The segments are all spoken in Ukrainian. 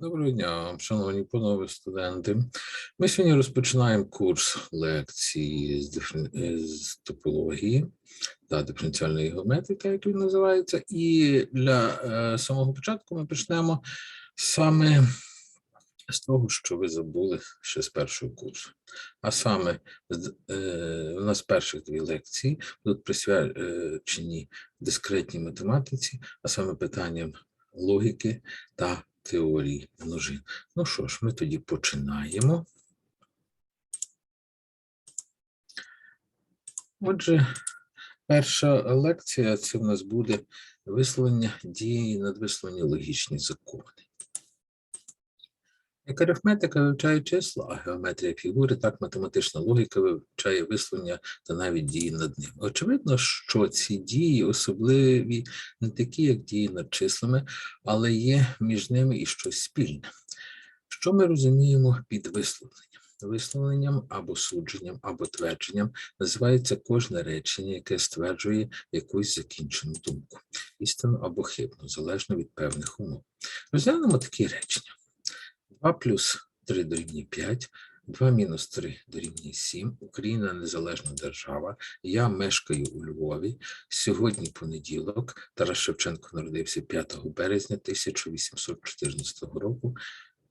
Доброго дня, шановні панове студенти. Ми сьогодні розпочинаємо курс лекції з, дифер- з топології та диференціальної геометрики, як він називається. І для е, самого початку ми почнемо саме з того, що ви забули ще з першого курсу. А саме, е, у нас перших дві лекції будуть присвячені дискретній математиці, а саме питанням логіки та теорії множин. Ну що ж, ми тоді починаємо. Отже, перша лекція це в нас буде висловлення дії висловлені логічні закони. Як арифметика вивчає числа, а геометрія фігури, так математична логіка вивчає висловлення та навіть дії над ним. Очевидно, що ці дії особливі не такі, як дії над числами, але є між ними і щось спільне. Що ми розуміємо під висловленням? Висловленням або судженням, або твердженням називається кожне речення, яке стверджує якусь закінчену думку, істину або хибну, залежно від певних умов. Розглянемо такі речення. 2 плюс 3 дорівнює 5, 2 мінус 3 дорівнює 7, Україна незалежна держава, я мешкаю у Львові, сьогодні понеділок, Тарас Шевченко народився 5 березня 1814 року.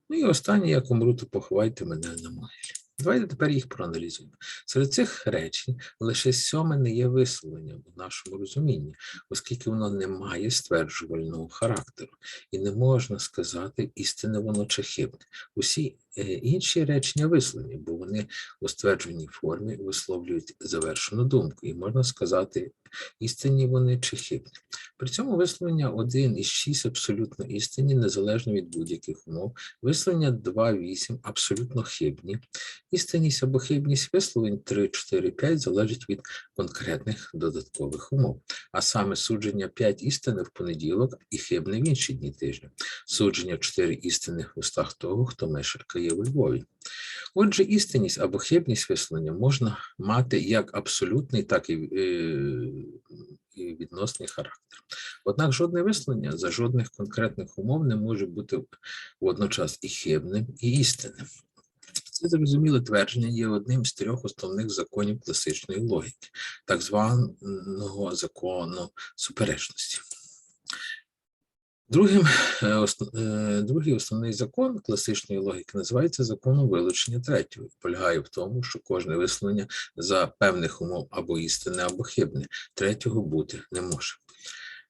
Ну і останнє, як умру, то поховайте мене на могилі. Давайте тепер їх проаналізуємо. Серед цих речень лише сьоме не є висловленням у нашому розумінні, оскільки воно не має стверджувального характеру, і не можна сказати, істинне воно чи хибне. Усі інші речення висловлені, бо вони у ствердженій формі висловлюють завершену думку, і можна сказати, істинні вони чи хибні. При цьому висловлення 1 із 6 абсолютно істинні, незалежно від будь-яких умов. Висловлення 2, 8 абсолютно хибні. Істинність або хибність висловлень 3, 4, 5 залежить від конкретних додаткових умов. А саме судження 5 істини в понеділок і хибне в інші дні тижня. Судження 4 істини в устах того, хто мешкає у Львові. Отже, істинність або хибність висловлення можна мати як абсолютний, так е, і відносний характер. Однак жодне висловлення за жодних конкретних умов не може бути водночас і хибним, і істинним. Це зрозуміле твердження є одним з трьох основних законів класичної логіки, так званого закону суперечності. Другим, е, е, другий основний закон класичної логіки називається законом вилучення третього полягає в тому, що кожне висловлення за певних умов або істинне, або хибне, третього бути не може.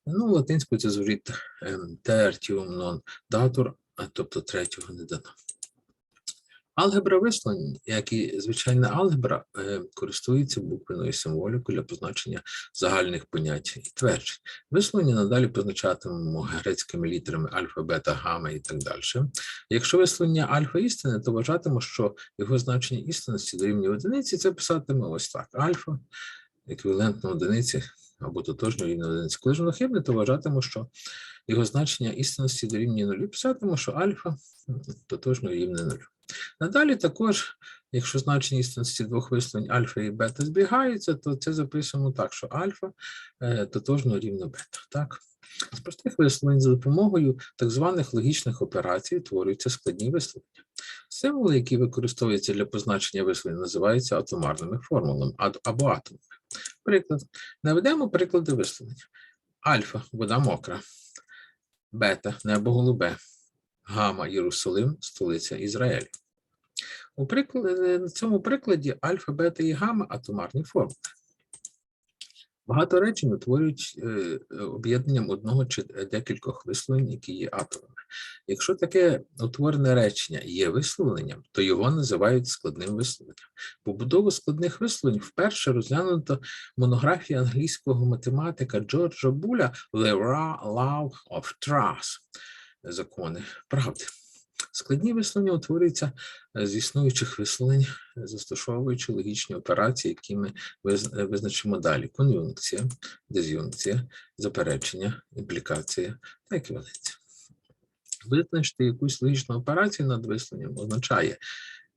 Ну, латинською це звучить tertium non datur, тобто третього не дано. Алгебра висловлень, як і звичайна алгебра, е, користується буквеною символікою для позначення загальних понять і тверджень. Висловлення надалі позначатимемо грецькими літерами альфа, бета, гамма і так далі. Якщо висловлення альфа істини, то вважатимемо, що його значення істинності дорівнює одиниці, це писатиме ось так: альфа еквівалентно одиниці або тотожньо рівня одиниці. Коли ж воно хибне, то вважатимемо, що його значення істинності дорівнює нулю. Писатимемо, що альфа м, тотожньо рівне нулю. Надалі також, якщо значення істинності двох висловлень альфа і бета збігаються, то це записуємо так, що альфа е, тотожно рівно бета. Так? З простих висловлень за допомогою так званих логічних операцій утворюються складні висловлення. Символи, які використовуються для позначення висловлень, називаються атомарними формулами або атомами. Приклад. Наведемо приклади висловлення. Альфа вода мокра, бета небо голубе, гама Єрусалим, столиця Ізраїлю. У прикладі, на цьому прикладі альфа, бета і гамма атомарні формули. Багато речень утворюють е, е, об'єднанням одного чи декількох висловлень, які є атомами. Якщо таке утворене речення є висловленням, то його називають складним висловленням. Побудову складних висловлень вперше розглянуто в монографії англійського математика Джорджа Буля «The Ra- Law of Trust» закони правди. Складні висловлення утворюються е, з існуючих висловлень, е, застосовуючи логічні операції, які ми е, визначимо далі: кон'юнкція, диз'юнкція, заперечення, імплікація та еквіваленція. Визначити якусь логічну операцію над висловленням означає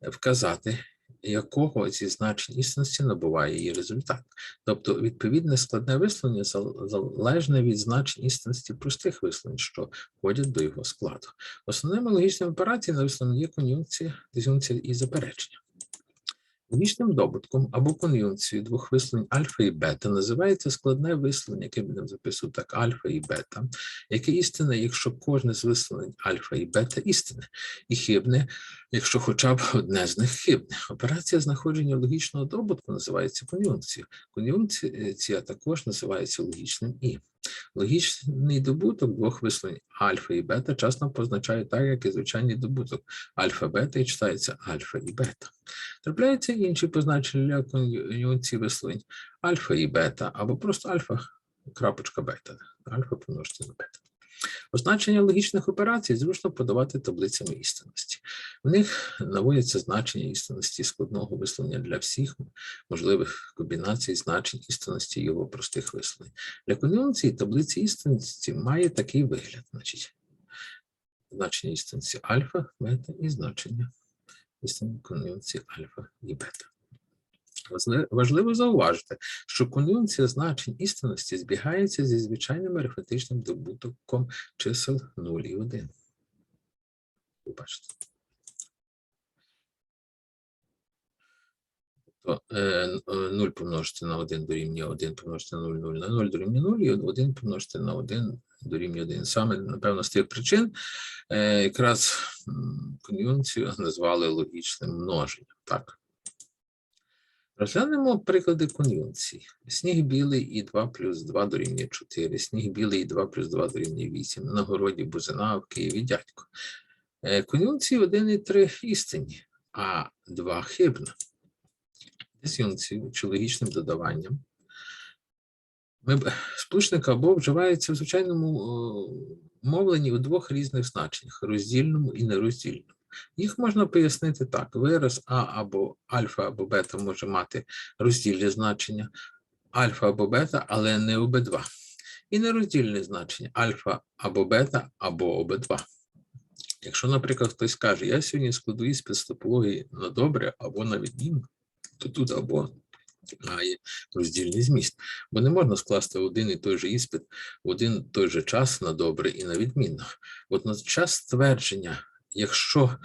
вказати якого зі значень істинності набуває її результат. Тобто відповідне складне висловлення залежне від значень істинності простих висловлень, що входять до його складу. Основними логічними операціями на висловлення є кон'юнкція, диз'юнкція і заперечення. Логічним добутком або кон'юнкцією двох висловлень альфа і бета називається складне висловлення, яке будемо записувати так альфа і бета, яке істинне, якщо кожне з висловлень альфа і бета істинне, і хибне, якщо хоча б одне з них хибне. Операція знаходження логічного добутку називається кон'юнкцією. Кон'юнкція також називається логічним і. Логічний добуток двох висловлень альфа і бета часто позначають так, як і звичайний добуток альфа-бета і читається альфа і бета. Трапляються інші позначення для кон'юнкції висловлень альфа і бета, або просто альфа крапочка бета, альфа помножити на бета. Означення логічних операцій зручно подавати таблицями істинності. В них наводяться значення істинності складного висловлення для всіх можливих комбінацій значень істинності його простих висловлень. Для кон'юнкції таблиці істинності має такий вигляд. Значить, значення істинності альфа, бета і значення істинної кон'юнкції альфа і бета. Важли- Важливо зауважити, що кон'юнкція значень істинності збігається зі звичайним арифметичним добутком чисел 0 і 1. Ви бачите. То е, 0 помножити на 1 дорівнює 1 помножити на 0, 0 на 0 дорівнює 0, і 1 помножити на 1 дорівнює 1. Саме, напевно, з тих причин е, якраз кон'юнкцію назвали логічним множенням. Так. Розглянемо приклади кон'юнкції. Сніг білий і 2 плюс 2 дорівнює 4, сніг білий і 2 плюс 2 дорівнює 8, на городі бузина, в Києві дядько. Е, Кон'юнкції 1 і 3 істинні, а 2 хибна. Дис'юнкцією чи логічним додаванням. Б- або вживається в звичайному о, мовленні у двох різних значеннях роздільному і нероздільному. Їх можна пояснити так: вираз А або альфа або бета може мати роздільне значення альфа або бета, але не обидва. І нероздільне значення альфа або бета або обидва. Якщо, наприклад, хтось каже, я сьогодні складу іспит з топології на добре або на відмінно, то тут або має роздільний зміст. Бо не можна скласти один і той же іспит в один той же час на добре і на відмінно. От на час ствердження, якщо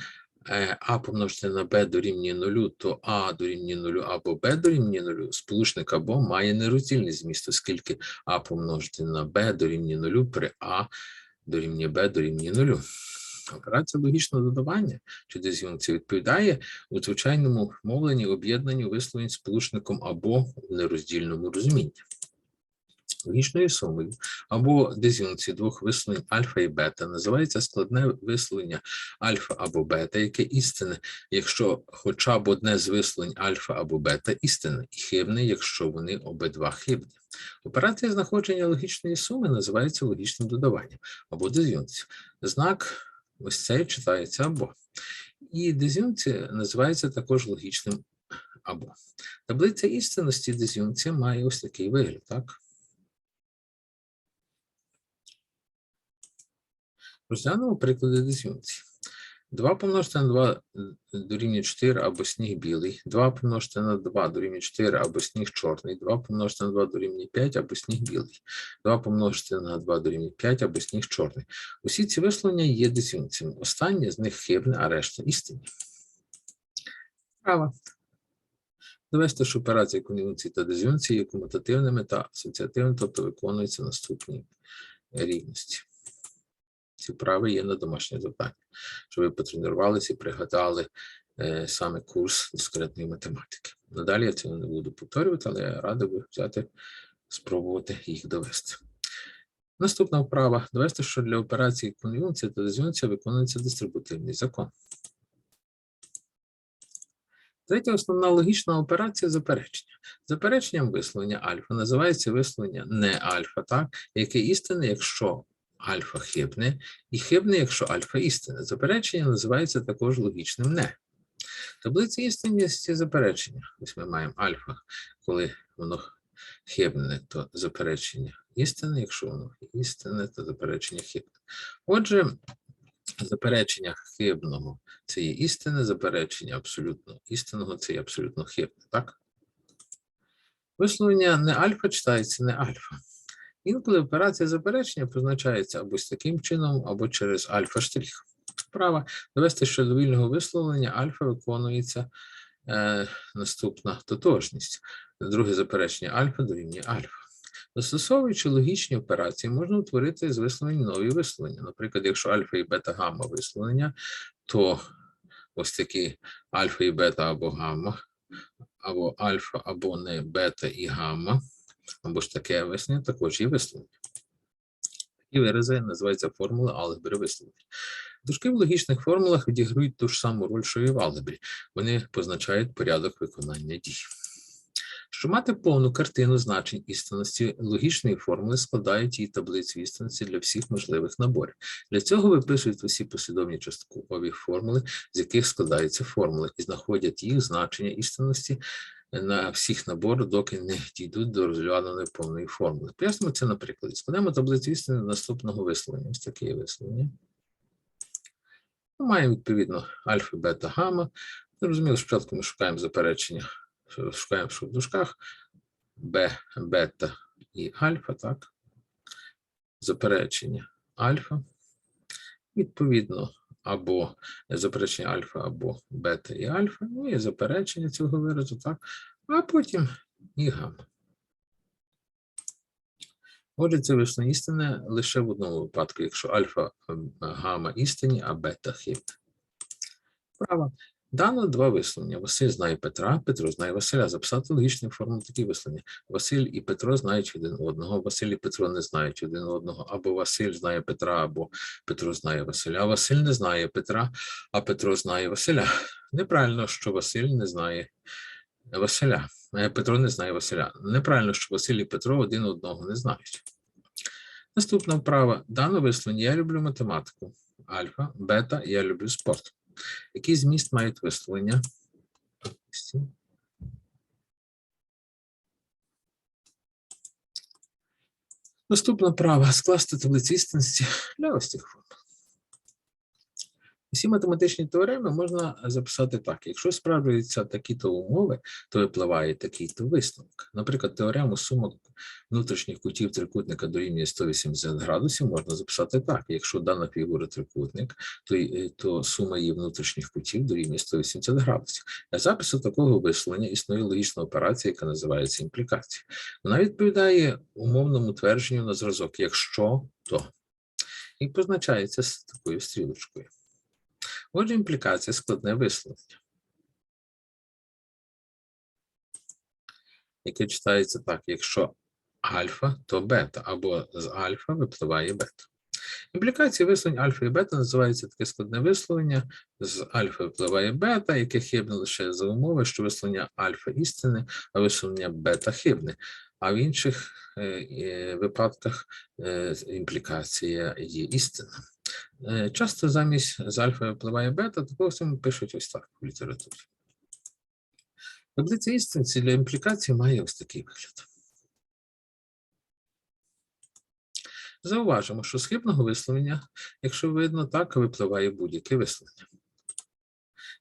е, А помножити на Б дорівнює нулю, то А дорівнює нулю або Б дорівнює нулю, сполучник або має нероздільний зміст, оскільки А помножити на Б дорівнює нулю при А дорівнює Б дорівнює нулю. Операція логічного додавання чи диз'юнкція відповідає у звичайному мовленні об'єднанню висловлень сполучником або в нероздільному розумінні. Логічною сумою або диз'юнкції двох висловлень альфа і бета називається складне висловлення альфа або бета, яке істинне, якщо хоча б одне з висловлень альфа або бета істинне, і хибне, якщо вони обидва хибні. Операція знаходження логічної суми називається логічним додаванням або диз'юнкцією. Знак ось цей читається або. І диз'юнкція називається також логічним або. Таблиця істинності диз'юнкція має ось такий вигляд, так? Розглянемо приклади диз'юнкції. 2 помножити на 2 дорівнює 4 або сніг білий, 2 помножити на 2 дорівнює 4 або сніг чорний, 2 помножити на 2 дорівнює 5 або сніг білий, 2 помножити на 2 дорівнює 5 або сніг чорний. Усі ці висловлення є дис'юнкціями. Останнє з них хибне, а решта істинні. Права. Довести, що операції кон'юнкції та диз'юнкції є комутативними та асоціативними, тобто виконуються наступні рівності. Ці вправи є на домашнє завдання, щоб ви потренувалися і пригадали е, саме курс дискретної математики. Надалі я цього не буду повторювати, але я радий би взяти, спробувати їх довести. Наступна вправа довести, що для операції кон'юнкція та диз'юнкція виконується дистрибутивний закон. Третя основна логічна операція заперечення. Запереченням висловлення альфа називається висловлення не альфа, так, яке істинне, якщо альфа хибне, і хибне, якщо альфа істинне. Заперечення називається також логічним не. Таблиця істинності заперечення. Ось ми маємо альфа, коли воно хибне, то заперечення істинне, якщо воно істинне, то заперечення хибне. Отже, Заперечення хибного це є істинне, заперечення абсолютно істинного це є абсолютно хибне, так? Висловлення не альфа читається не альфа. Інколи операція заперечення позначається або з таким чином, або через альфа-штрих. Справа довести, що до вільного висловлення альфа виконується е, наступна тотожність. Друге заперечення альфа дорівнює альфа. Застосовуючи логічні операції, можна утворити з висловлень нові висловлення. Наприклад, якщо альфа і бета гамма висловлення, то ось такі альфа і бета або гамма, або альфа, або не бета і гамма, або ж таке висловлення також є висловлення. Такі вирази називаються формули алгебри висловлень. Дужки в логічних формулах відіграють ту ж саму роль, що і в алгебрі. Вони позначають порядок виконання дій. Щоб мати повну картину значень істинності логічної формули, складають її таблицю істинності для всіх можливих наборів. Для цього виписують усі послідовні часткові формули, з яких складаються формули, і знаходять їх значення істинності на всіх наборах, доки не дійдуть до розгляданої повної формули. Пояснимо це на прикладі. Складемо таблицю істини наступного висловлення. Ось таке висловлення. Ми маємо відповідно альфа, бета, гамма. Зрозуміло, спочатку ми шукаємо заперечення, шукаємо в дужках Б, бета і альфа, так? Заперечення альфа. Відповідно, або заперечення альфа, або бета і альфа, ну і заперечення цього виразу, так, а потім і гамма. Отже, це вийшло істина лише в одному випадку, якщо альфа ем, гамма істині, а бета хит. Право. Дано два висловлення. Василь знає Петра, Петро знає Василя. Записати логічну форму такі висловлення. Василь і Петро знають один одного, Василь і Петро не знають один одного, або Василь знає Петра, або Петро знає Василя. Василь не знає Петра, а Петро знає Василя. Неправильно, що Василь не знає Василя. Е, Петро не знає Василя. Неправильно, що Василь і Петро один одного не знають. Наступна вправа. Дано висловлення. Я люблю математику. Альфа, бета, я люблю спорт. Який зміст мають висловлення? Наступна права скласти таблицю істинності для ось цих формул. Усі математичні теореми можна записати так: якщо справджуються такі-то умови, то випливає такий-то висновок. Наприклад, теорему сума внутрішніх кутів трикутника дорівнює 180 градусів, можна записати так: якщо дана фігура трикутник, то, то сума її внутрішніх кутів дорівнює 180 градусів. Для запису такого висловлення існує логічна операція, яка називається імплікація. Вона відповідає умовному твердженню на зразок, якщо то, і позначається з такою стрілочкою. Отже, імплікація складне висловлення, яке читається так: якщо альфа, то бета, або з альфа випливає бета. Імплікація висловлень альфа і бета називається таке складне висловлення. З альфа випливає бета, яке хибне лише за умови, що висловлення альфа істинне, а висловлення бета хибне. А в інших е, е, випадках е, імплікація є істина. Е, Часто замість з альфа випливає бета, такого саме пишуть ось так в літературі. Таблиця істинці для імплікації має ось такий вигляд. Зауважимо, що з хибного висловлення, якщо видно так, випливає будь-яке висловлення.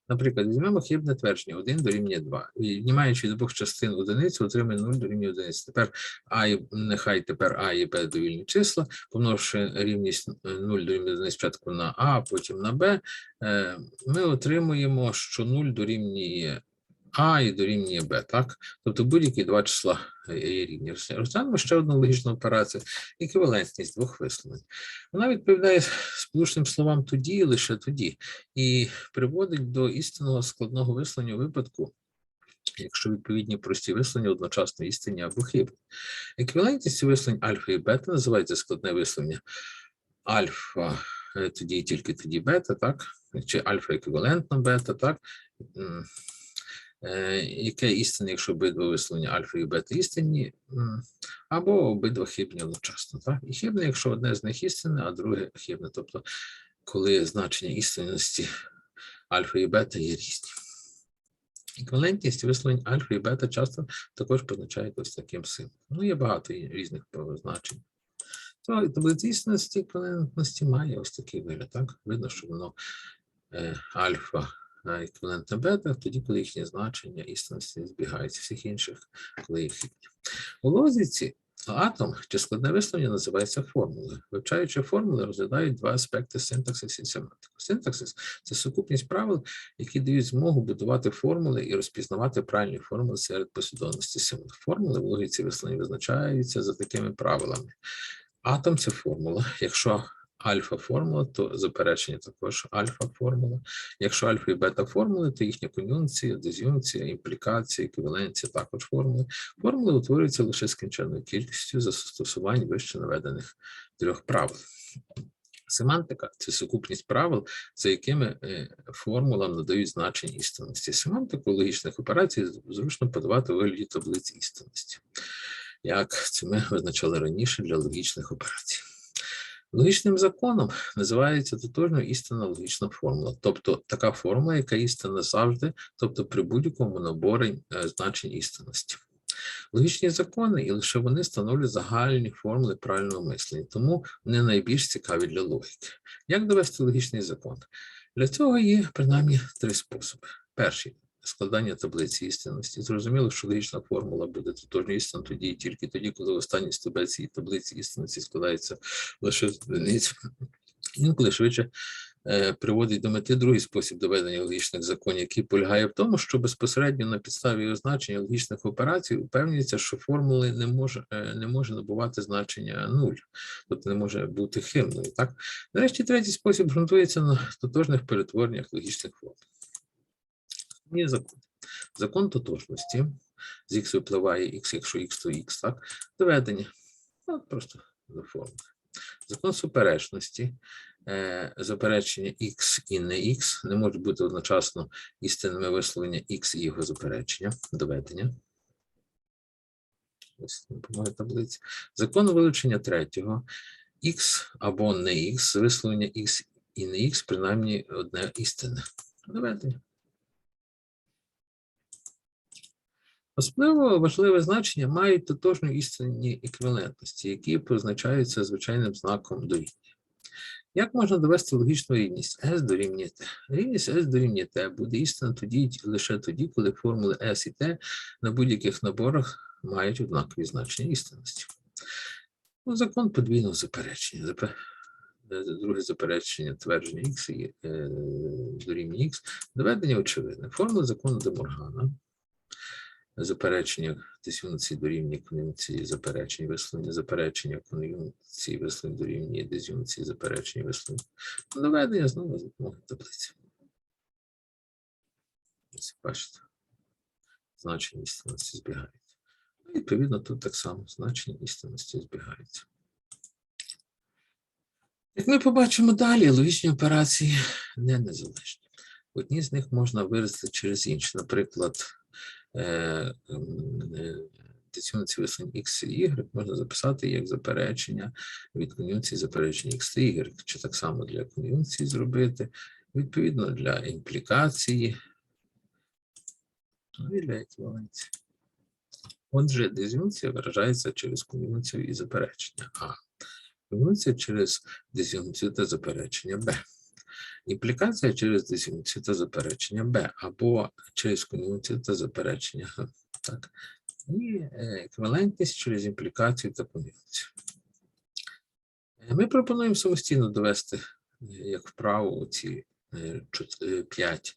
Наприклад, візьмемо хибне твердження 1 дорівнює 2. І віднімаючи з двох частин одиницю, отримаємо 0 дорівнює 1. Тепер А і нехай тепер А і Б довільні числа, помноживши рівність е, 0 дорівнює 1 спочатку на А, а потім на Б, е, ми отримуємо, що 0 дорівнює А і дорівнює Б, так? Тобто будь-які два числа е, є рівні. Розглянемо ще одну логічну операцію – еквівалентність двох висловлень. Вона відповідає сполучним словам тоді і лише тоді, і приводить до істинного складного висловлення у випадку, якщо відповідні прості висловлення одночасно істинні або хибні. Еквівалентність висловлень альфа і бета називається складне висловлення альфа, е, тоді і тільки тоді бета, так? Чи альфа еквівалентна бета, так? Е, Яке істинне, якщо обидва висловлення альфа і бета істинні, або обидва хибні одночасно. Так? І хибне, якщо одне з них істинне, а друге хибне. Тобто, коли значення істинності альфа і бета є різні. Еквівалентність висловлень альфа і бета часто також позначають ось таким символом. Ну, є багато різних позначень то таблиця істинності еквівалентності має ось такий вигляд. Так? Видно, що воно е, альфа е, еквівалентне бета, тоді, коли їхні значення істинності збігаються, всіх інших, коли їх. У логіці атом чи складне висловлення називається формулою. Вивчаючи формули, розглядають два аспекти синтаксис і семантику. Синтаксис це сукупність правил, які дають змогу будувати формули і розпізнавати правильні формули серед послідовності символів. Формули в логіці висловлення визначаються за такими правилами. Атом це формула. Якщо альфа-формула, то заперечення також альфа-формула. Якщо альфа і бета-формули, то їхня кон'юнкція, диз'юнкція, імплікація, еквіваленція також формули. Формули утворюються лише скінченною кількістю застосувань вище наведених трьох правил. Семантика це сукупність правил, за якими е, формулам надають значення істинності. Семантику логічних операцій зручно подавати у вигляді таблиці істинності, як це ми визначали раніше для логічних операцій. Логічним законом називається тотожною істинна логічна формула, тобто така формула, яка істинна завжди, тобто при будь-якому наборі е, значень істинності. Логічні закони, і лише вони становлять загальні формули правильного мислення, тому вони найбільш цікаві для логіки. Як довести логічний закон? Для цього є принаймні три способи. Перший складання таблиці істинності. Зрозуміло, що логічна формула буде тотожньою істинна тоді і тільки тоді, коли останні стовбець цієї таблиці істинності складається лише з одиниць. Інколи швидше е, приводить до мети другий спосіб доведення логічних законів, який полягає в тому, що безпосередньо на підставі означення логічних операцій упевнюється, що формули не може, е, не може набувати значення нуль, тобто не може бути хибною. Так? Нарешті, третій спосіб ґрунтується на тотожних перетвореннях логічних формул. Є закон. Закон тотожності. З х випливає х, якщо х, то х, так? Доведення. Ну, просто за формули. Закон суперечності. Е, заперечення х і не х не можуть бути одночасно істинними висловлення х і його заперечення, доведення. Ось таблиці. Закон вилучення третього. х або не х, висловлення х і не х, принаймні одне істинне. Доведення. Особливо важливе значення мають тотожно істинні еквівалентності, які позначаються звичайним знаком дорівнює. Як можна довести логічну рівність S дорівнює T? Рівність S дорівнює T буде істина тоді, лише тоді, коли формули S і T на будь-яких наборах мають однакові значення істинності. Ну, закон подвійного заперечення. Е, Друге заперечення твердження X і е, дорівнює X. Доведення очевидне. Формула закону Деморгана заперечення диз'юнції дорівнює кон'юнкції заперечень, висловлення заперечення кон'юнкції, висловлення дорівнює диз'юнції заперечення, висловлення. Доведення знову за допомогою таблиці. Ось бачите. Значення істинності збігаються. Ну, Відповідно, тут так само значення істинності збігаються. Як ми побачимо далі, логічні операції не незалежні. Одні з них можна виразити через інші. Наприклад, е, м, е, дисюнції X і Y можна записати як заперечення від кон'юнкції заперечення X та Y, чи так само для кон'юнкції зробити, відповідно для імплікації, і для еквіваленції. Отже, диз'юнкція виражається через кон'юнкцію і заперечення А. Кон'юнкція через диз'юнкцію та заперечення Б. Імплікація через диз'юнкцію та заперечення Б, або через кон'юнкцію та заперечення Г. Так. І е, еквівалентність через імплікацію та кон'юнкцію. Е, Ми пропонуємо самостійно довести, е, як вправо, ці п'ять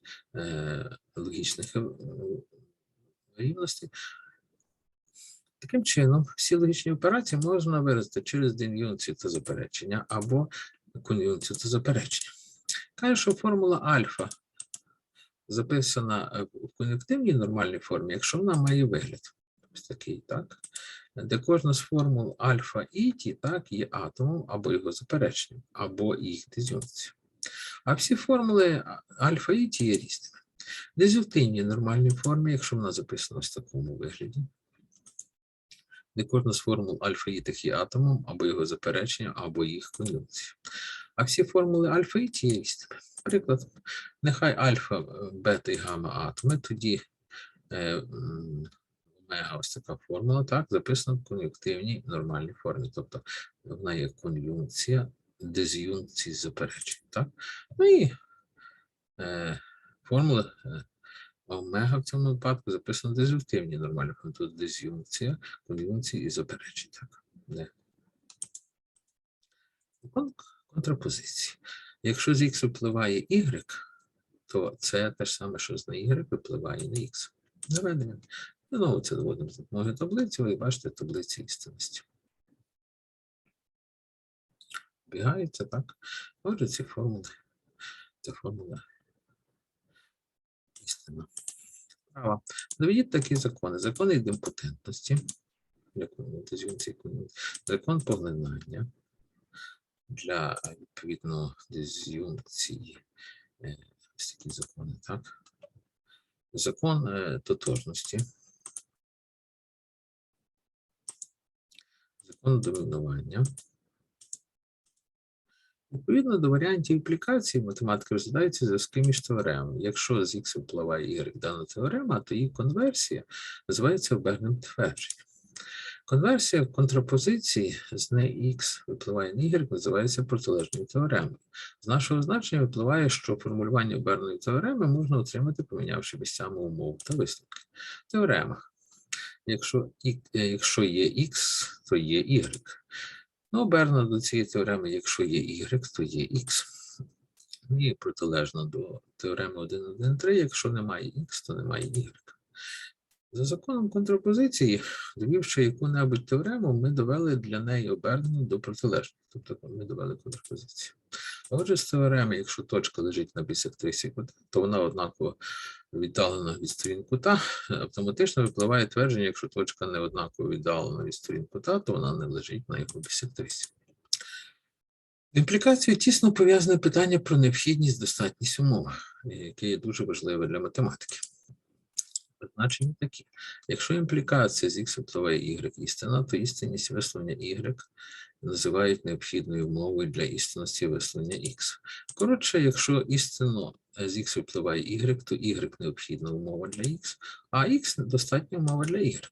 логічних рівностей. Таким чином, всі логічні операції можна виразити через дин'юнкцію та заперечення або кон'юнкцію та заперечення. Каже, що формула альфа записана е, в кон'юнктивній нормальній формі, якщо вона має вигляд. Ось такий, так? Де кожна з формул альфа і ті, так, є атомом або його запереченням, або їх диз'юнкцією. А всі формули альфа і ті є різними. В нормальній формі, якщо вона записана в такому вигляді, де кожна з формул альфа і тих є атомом, або його запереченням, або їх кон'юнкцією. А всі формули альфа і ті є різними. Приклад, нехай альфа, е, бета і гамма атоми, тоді е, омега, ось така формула, так, записана в кон'юнктивній нормальній формі. Тобто вона є кон'юнкція диз'юнкції заперечень. Так? Ну і е, формула омега в цьому випадку записана в диз'юнктивній нормальній формі. Тут диз'юнкція, кон'юнкції і заперечень. Так? Не. Контрапозиції. Якщо з х випливає y, то це те ж саме, що з на y випливає на х. Наведення. Знову це доводимо за допомогою таблиці, ви бачите таблиці істинності. Бігається, так? Отже, ці формули. Це формула істина. Права. Доведіть такі закони. Закони ідемпотентності. Закон поглинання для відповідно диз'юнкції. е, Ось такі закони, так? Закон е, тотожності. Закон домінування. Відповідно до варіантів аплікації, математика розглядається зв'язки між теоремами. Якщо з х впливає y дана теорема, то її конверсія називається оберненим твердженням. Конверсія контрапозиції з не х випливає на y називається протилежною теоремою. З нашого значення випливає, що формулювання оберненої теореми можна отримати, помінявши місцями умов та висновки. Теорема. Якщо, е, якщо є х, то є y. Ну, обернено до цієї теореми, якщо є y, то є x. І протилежно до теореми 1.1.3, якщо немає x, то немає y. За законом контрапозиції, довівши яку-небудь теорему, ми довели для неї обернену до протилежного. Тобто ми довели контрапозицію. Отже, з теореми, якщо точка лежить на бісектрисі кута, то вона однаково віддалена від сторін кута, автоматично випливає твердження, якщо точка не однаково віддалена від сторін кута, то вона не лежить на його бісектрисі. Імплікацією тісно пов'язане питання про необхідність, достатність умов, яке є дуже важливе для математики. Значення такі. Якщо імплікація з х випливає y істина, то істинність висловлення y називають необхідною умовою для істинності висловлення х. Коротше, якщо істинно з х випливає y, то y необхідна умова для х, а х достатня умова для y.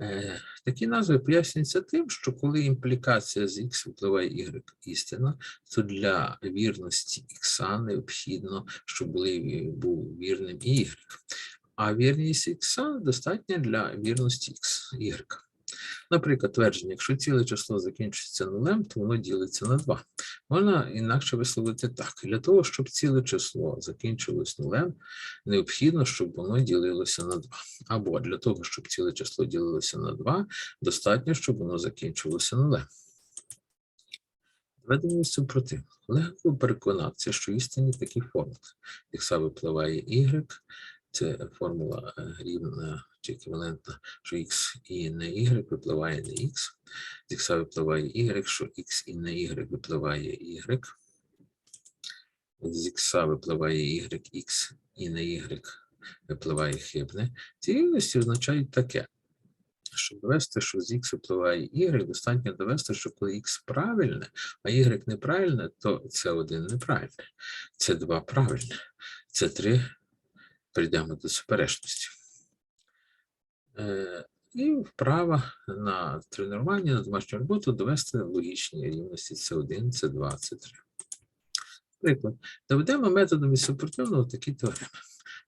Е, Такі назви пояснюються тим, що коли імплікація з х випливає y істина, то для вірності х необхідно, щоб був вірним і y. А вірність х достатня для вірності x, y. Наприклад, твердження, якщо ціле число закінчується нулем, то воно ділиться на 2. Можна інакше висловити так. Для того, щоб ціле число закінчилось нулем, необхідно, щоб воно ділилося на 2. Або для того, щоб ціле число ділилося на 2, достатньо, щоб воно закінчилося нулем. Ведення супротив. Легко переконатися, що істинні такі формули. Х випливає y, це формула е, рівна чи еквівалентна, що x і на y випливає на x, з x випливає y, що x і на y випливає y, з x випливає y, x і на y випливає хибне. Ці рівності означають таке. Щоб довести, що з X випливає Y, достатньо довести, що коли X правильне, а Y неправильне, то це один неправильне, це два правильне, це три прийдемо до суперечності. Е, і вправа на тренування, на домашню роботу довести логічні рівності С1, С2, С3. Наприклад, Доведемо методом із супротивного такі теореми.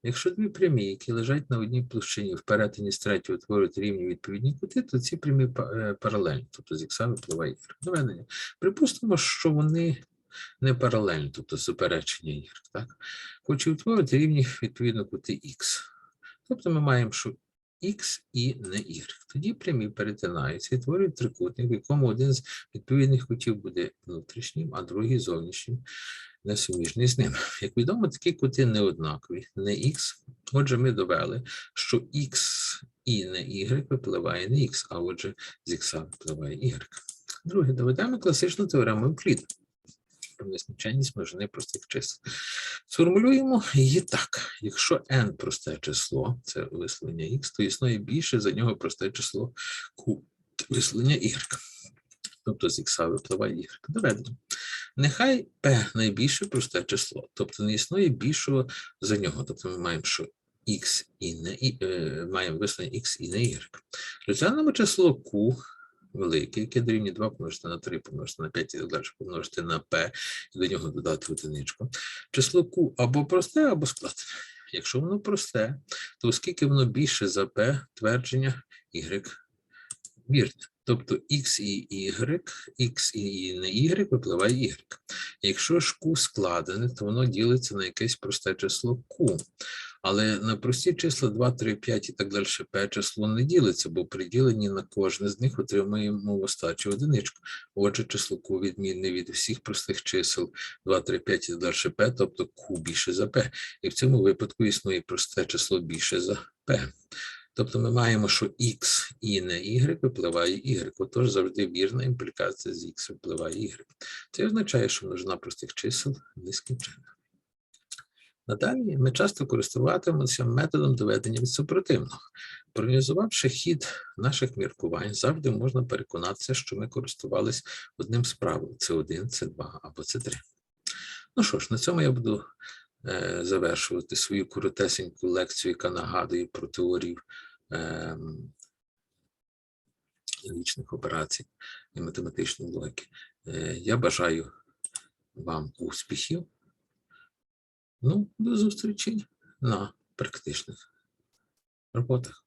Якщо дві прямі, які лежать на одній площині в перетині з третьою утворюють рівні відповідні кути, то ці прямі е, паралельні, тобто з ікса випливає ігри. Доведення. Припустимо, що вони не паралельні, тобто суперечення y. Так? І утворюють рівні відповідно кути х. Тобто ми маємо, що х і не y. Тоді прямі перетинаються і творюють трикутник, в якому один з відповідних кутів буде внутрішнім, а другий зовнішнім, несуміжний з ним. Як відомо, такі кути неоднакові, не х. Отже, ми довели, що х і не y випливає не х, а отже, з х випливає y. Друге, доведемо класичну теорему Евкліда про нескінченність множини простих чисел. Сформулюємо її так. Якщо n просте число, це висловлення x, то існує більше за нього просте число q, висловлення y. Тобто з x випливає y. Доведено. Нехай p найбільше просте число, тобто не існує більшого за нього. Тобто ми маємо, що x і не і, е, маємо висловлення x і не y. Розглянемо число q велике, яке дорівнює 2 помножити на 3, помножити на 5 і так далі, помножити на p, і до нього додати одиничку. Число q або просте, або складене. Якщо воно просте, то оскільки воно більше за p, твердження y вірне. Тобто x і y, x і не y випливає y. Якщо ж q складене, то воно ділиться на якесь просте число q. Але на прості числа 2, 3, 5 і так далі p число не ділиться, бо при діленні на кожне з них отримуємо в остачі одиничку. Отже, число q відмінне від всіх простих чисел 2, 3, 5 і так далі p, тобто q більше за p. І в цьому випадку існує просте число більше за p. Тобто ми маємо, що x і не y випливає y. Отож завжди вірна імплікація з x випливає y. Це означає, що множина простих чисел нескінченна. Надалі ми часто користуватимемося методом доведення від супротивного. Проаналізувавши хід наших міркувань, завжди можна переконатися, що ми користувалися одним з правил: це 1, це 2 або це 3. Ну що ж, на цьому я буду е, завершувати свою коротесеньку лекцію, яка нагадує про теорію е, логічних операцій і математичної логіки. Е, я бажаю вам успіхів. Ну, до зустрічі на практичних роботах.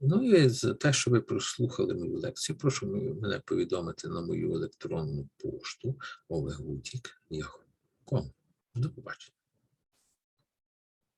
Ну і за те, що ви прослухали мою лекцію, прошу мене повідомити на мою електронну пошту ovegutік.com. До побачення.